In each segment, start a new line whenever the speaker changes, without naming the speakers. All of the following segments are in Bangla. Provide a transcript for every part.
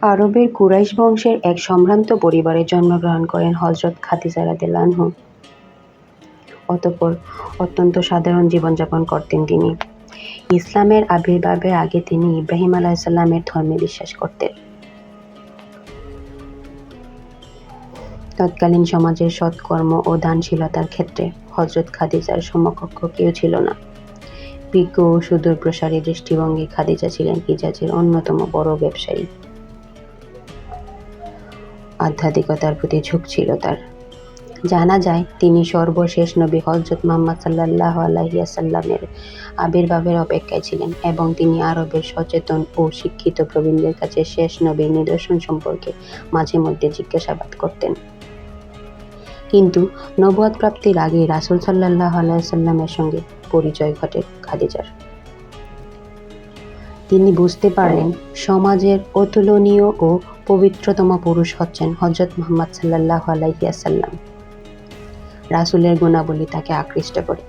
আরবের কুরাইশ বংশের এক সম্ভ্রান্ত পরিবারে জন্মগ্রহণ করেন হজরত খাদিজা রাদিয়াল্লাহু আনহা। অতঃপর অত্যন্ত সাধারণ জীবনযাপন করতেন তিনি। ইসলামের আবির্ভাবের আগে তিনি ইব্রাহিম আলাইহিসসালামের ধর্মে বিশ্বাস করতেন। তৎকালীন সমাজের সৎকর্ম ও দানশীলতার ক্ষেত্রে হজরত খাদিজার সমকক্ষ কেউ ছিল না। বিজ্ঞ ও সুদূর প্রসারী দৃষ্টিভঙ্গি খাদিজা ছিলেন হিজাজের অন্যতম বড় ব্যবসায়ী। আধ্যাত্মিকতার প্রতি ঝোঁক ছিল তার। জানা যায়, তিনি সর্বশেষ নবী হযরত মোহাম্মদ সাল্লাল্লাহু আলাইহি ওয়াসাল্লামের আবির্ভাবের অপেক্ষায় ছিলেন এবং তিনি আরবের সচেতন ও শিক্ষিত প্রবীণদের কাছে শেষ নবীর নিদর্শন সম্পর্কে মাঝে মধ্যে জিজ্ঞাসাবাদ করতেন। কিন্তু নবুয়ত প্রাপ্তির আগেই রাসূল সাল্লাল্লাহু আলাইহি ওয়াসাল্লামের সঙ্গে পরিচয় ঘটে খাদিজার। তিনি বুঝতে পারলেন সমাজের অতুলনীয় ও পবিত্রতম পুরুষ হচ্ছেন হযরত মুহাম্মদ সাল্লাল্লাহু আলাইহি ওয়াসাল্লাম। রাসূলের গুণাবলী তাকে আকৃষ্ট করে।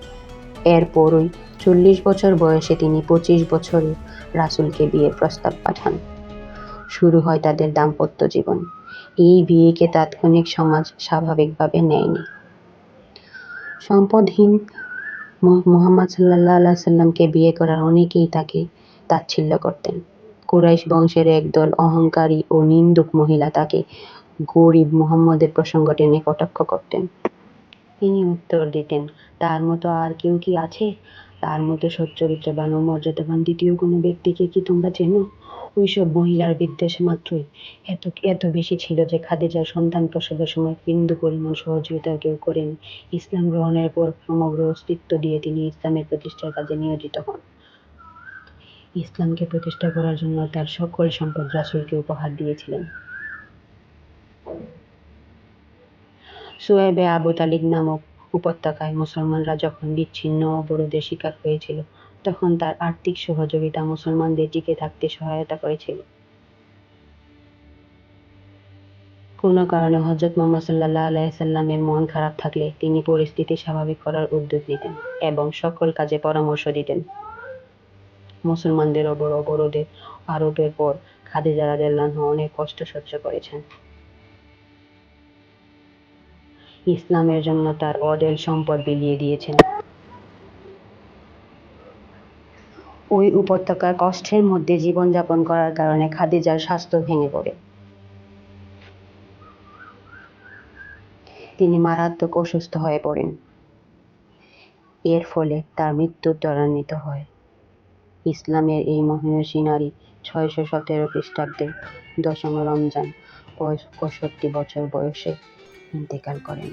এরপরই চল্লিশ বছর বয়সে তিনি পঁচিশ বছরের রাসূলকে বিয়ের প্রস্তাব পাঠান। শুরু হয় তাদের দাম্পত্য জীবন। এই বিয়েকে তাৎক্ষণিক সমাজ স্বাভাবিকভাবে নেয়নি। সম্পদহীন মোহাম্মদ সাল্লাল্লাহু আলাইহি ওয়াসাল্লামকে বিয়ে করার অনেকেই তাকে তাচ্ছিল্য করতেন। কুরাইশ বংশের একদল অহংকারী ও নিন্দুক মহিলা তাকে গরিব মুহাম্মদের প্রসঙ্গ টেনে কটাক্ষ করতেন। তিনি উত্তর দিতেন, তার মতো আর কেউ কি আছে? তার মতো সচ্চরিত্রবান ও মর্যাদাবান দ্বিতীয় কোন ব্যক্তিকে কি তোমরা চেনো? ঐসব মহিলার বিদ্বেষ মাত্রই এত এত বেশি ছিল যে খাদিজার সন্তান প্রসবের সময় বিন্দু পরিমাণ সহযোগিতা কেউ করেন ইসলাম গ্রহণের পর সমগ্র অস্তিত্ব দিয়ে তিনি ইসলামের প্রতিষ্ঠার কাজে নিয়োজিত হন। ইসলামকে প্রতিষ্ঠা করার জন্য তার সকল সম্পদ রাসূলকে উপহার দিয়েছিলেন। সুয়েবে আবু তালিব নামক উপত্যকায় মুসলমানরা যখন বিচ্ছিন্ন অবরোধের শিকার হয়েছিল, তখন তার আর্থিক সহযোগিতা মুসলমানদের টিকে থাকতে সহায়তা করেছিল। কোনো কারণে হযরত মুহাম্মদ সাল্লাল্লাহু আলাইহি ওয়াসাল্লামের মন খারাপ থাকলে তিনি পরিস্থিতি স্বাভাবিক করার উদ্যোগ নিতেন এবং সকল কাজে পরামর্শ দিতেন। মুসলমানদের ওপর অবরোধের আরোপের পর খাদিজা রাদিয়াল্লাহু অনেক কষ্ট সহ্য করেছেন। ইসলামের জন্য তার অঢেল সম্পদ বিলিয়ে দিয়েছেন। ঐ উপত্যকায় কষ্টের মধ্যে জীবনযাপন করার কারণে খাদিজার স্বাস্থ্য ভেঙে পড়ে। তিনি মারাত্মক অসুস্থ হয়ে পড়েন। এর ফলে তার মৃত্যু ত্বরান্বিত হয়। ইসলামের এই মহিয়সী নারী ছয়শো সতেরো খ্রিস্টাব্দে দশম রমজান পঁয়ষট্টি বছর বয়সে ইন্তেকাল করেন।